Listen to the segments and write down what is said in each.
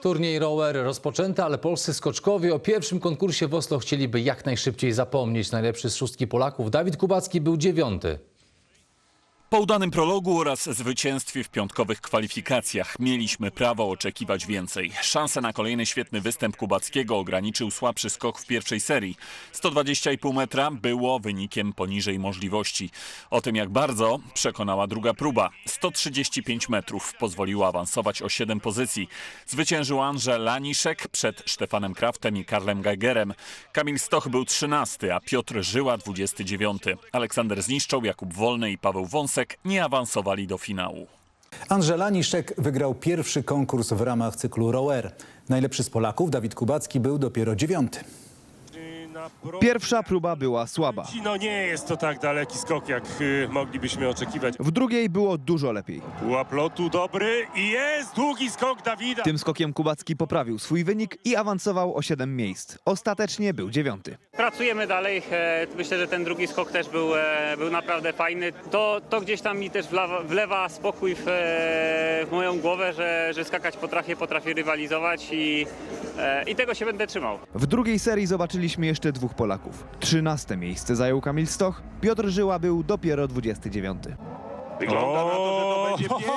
Turniej rower rozpoczęty, ale polscy skoczkowie o pierwszym konkursie w Oslo chcieliby jak najszybciej zapomnieć. Najlepszy z szóstki Polaków Dawid Kubacki był dziewiąty. Po udanym prologu oraz zwycięstwie w piątkowych kwalifikacjach mieliśmy prawo oczekiwać więcej. Szansę na kolejny świetny występ Kubackiego ograniczył słabszy skok w pierwszej serii. 120,5 metra było wynikiem poniżej możliwości. O tym jak bardzo przekonała druga próba. 135 metrów pozwoliło awansować o 7 pozycji. Zwyciężył Andrzej Laniszek przed Sztefanem Kraftem i Karlem Geigerem. Kamil Stoch był 13, a Piotr Żyła 29. Aleksander Zniszczał, Jakub Wolny i Paweł Wąsek nie awansowali do finału. Andrzej Niszczek wygrał pierwszy konkurs w ramach cyklu Rower. Najlepszy z Polaków, Dawid Kubacki, był dopiero dziewiąty. Pierwsza próba była słaba. No nie jest to tak daleki skok, jak y, moglibyśmy oczekiwać. W drugiej było dużo lepiej. Pułap lotu dobry i jest długi skok Dawida. Tym skokiem Kubacki poprawił swój wynik i awansował o 7 miejsc. Ostatecznie był dziewiąty. Pracujemy dalej. E, Myślę, że ten drugi skok też był, e, był naprawdę fajny. To, to gdzieś tam mi też wlewa, wlewa spokój w, e, w moją głowę, że, że skakać potrafię, potrafię rywalizować i, i tego się będę trzymał. W drugiej serii zobaczyliśmy jeszcze dwóch Polaków. Trzynaste miejsce zajął Kamil Stoch, Piotr Żyła był dopiero 29. Wygląda na to, że to będzie piękny,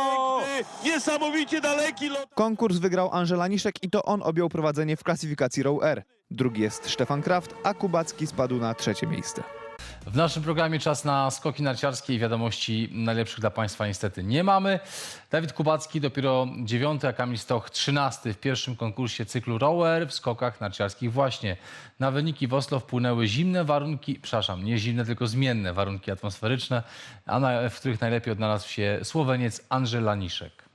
niesamowicie daleki lot. Konkurs wygrał Angela Niszek i to on objął prowadzenie w klasyfikacji Row R. Drugi jest Stefan Kraft, a Kubacki spadł na trzecie miejsce. W naszym programie czas na skoki narciarskie i wiadomości najlepszych dla Państwa niestety nie mamy. Dawid Kubacki dopiero dziewiąty, a Kamil Stoch trzynasty w pierwszym konkursie cyklu rower w skokach narciarskich właśnie. Na wyniki w Oslo wpłynęły zimne warunki, przepraszam, nie zimne, tylko zmienne warunki atmosferyczne, a na, w których najlepiej odnalazł się Słoweniec Andrzej Laniszek.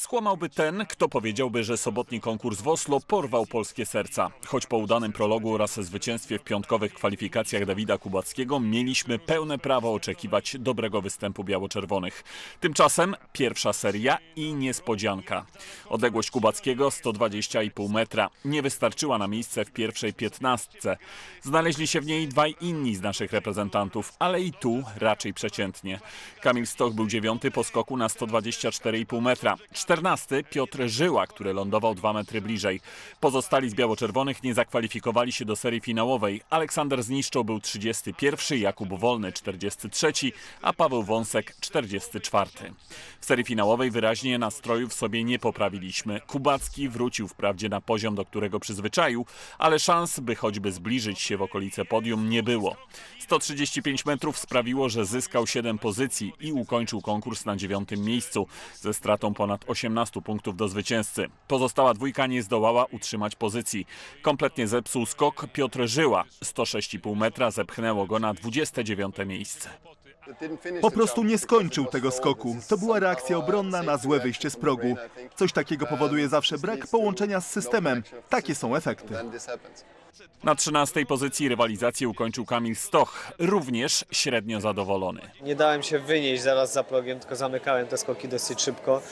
Skłamałby ten, kto powiedziałby, że sobotni konkurs w Oslo porwał polskie serca. Choć po udanym prologu oraz zwycięstwie w piątkowych kwalifikacjach Dawida Kubackiego mieliśmy pełne prawo oczekiwać dobrego występu biało-czerwonych. Tymczasem pierwsza seria i niespodzianka. Odległość Kubackiego 120,5 metra nie wystarczyła na miejsce w pierwszej piętnastce. Znaleźli się w niej dwaj inni z naszych reprezentantów, ale i tu raczej przeciętnie. Kamil Stoch był dziewiąty po skoku na 124,5 metra. 14 Piotr Żyła, który lądował 2 metry bliżej. Pozostali z biało-czerwonych nie zakwalifikowali się do serii finałowej. Aleksander Zniszczał był 31, Jakub Wolny 43, a Paweł Wąsek 44. W serii finałowej wyraźnie nastrojów sobie nie poprawiliśmy. Kubacki wrócił wprawdzie na poziom, do którego przyzwyczaił, ale szans, by choćby zbliżyć się w okolice podium nie było. 135 metrów sprawiło, że zyskał 7 pozycji i ukończył konkurs na dziewiątym miejscu ze stratą ponad 18 punktów do zwycięzcy. Pozostała dwójka nie zdołała utrzymać pozycji. Kompletnie zepsuł skok Piotr Żyła. 106,5 metra zepchnęło go na 29 miejsce. Po prostu nie skończył tego skoku. To była reakcja obronna na złe wyjście z progu. Coś takiego powoduje zawsze brak połączenia z systemem. Takie są efekty. Na 13 pozycji rywalizację ukończył Kamil Stoch, również średnio zadowolony. Nie dałem się wynieść zaraz za progiem, tylko zamykałem te skoki dosyć szybko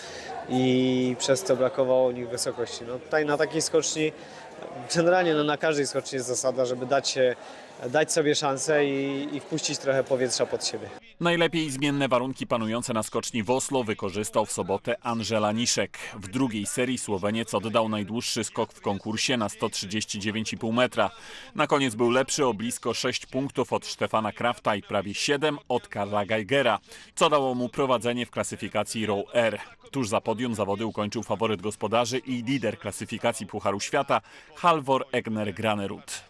i przez to brakowało u nich wysokości. No, tutaj na takiej skoczni, generalnie no, na każdej skoczni jest zasada, żeby dać, się, dać sobie szansę i, i wpuścić trochę powietrza pod siebie. Najlepiej zmienne warunki panujące na skoczni w Oslo wykorzystał w sobotę Andrzej Niszek. W drugiej serii Słoweniec oddał najdłuższy skok w konkursie na 139,5 metra. Na koniec był lepszy o blisko 6 punktów od Stefana Krafta i prawie 7 od Karla Geigera, co dało mu prowadzenie w klasyfikacji Row R. Tuż za podium zawody ukończył faworyt gospodarzy i lider klasyfikacji Pucharu Świata Halvor Egner Granerud.